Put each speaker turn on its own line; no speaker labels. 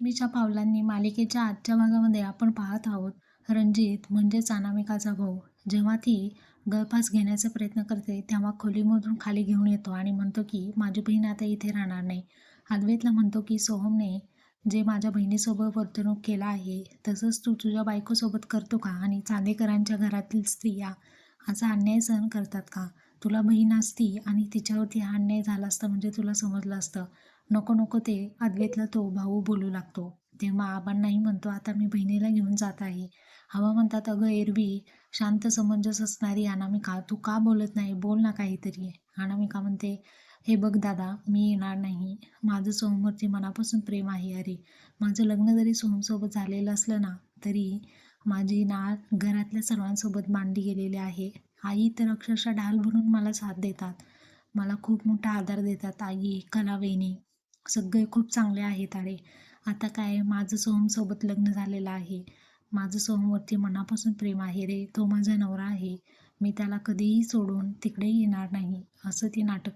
लक्ष्मीच्या पावलांनी मालिकेच्या आजच्या भागामध्ये आपण पाहत आहोत रणजित म्हणजेच अनामिकाचा भाऊ. जेव्हा ती गळफास घेण्याचा प्रयत्न करते तेव्हा खोलीमधून खाली घेऊन येतो आणि म्हणतो की माझी बहीण आता इथे राहणार नाही. अद्वैतला म्हणतो की सोहमने जे माझ्या बहिणीसोबत वर्तणूक केला आहे तसंच तू तुझ्या बायकोसोबत करतो का? आणि चांदेकरांच्या घरातील स्त्रिया असा अन्याय सहन करतात का? तुला बहीण असती आणि तिच्यावरती हा अन्याय झाला असता म्हणजे तुला समजलं असतं. नको नको ते अद्वेतला तो भाऊ बोलू लागतो. तेव्हा आबांनाही म्हणतो आता मी बहिणीला घेऊन जात आहे. हवा म्हणतात अगं एरवी शांत समंजस असणारी अनामिका तू का बोलत नाही? बोल ना काहीतरी. अनामिका म्हणते हे बघ दादा मी येणार नाही. माझं सोमवरती मनापासून प्रेम आहे अरे. माझं लग्न जरी सोमसोबत झालेलं असलं ना तरी माझी नाळ घरातल्या सर्वांसोबत मांडली गेलेली आहे. आई तर अक्षरशः ढाल भरून मला साथ देतात. मला खूप मोठा आधार देतात आई कलावेणी सगळे खूप चांगले आहेत अरे आता काय माझं सोहमसोबत लग्न झालेलं आहे. माझं सोहमवरती मनापासून प्रेम आहे रे. तो माझा नवरा आहे. मी त्याला कधीही सोडून तिकडेही येणार नाही. असं ते नाटक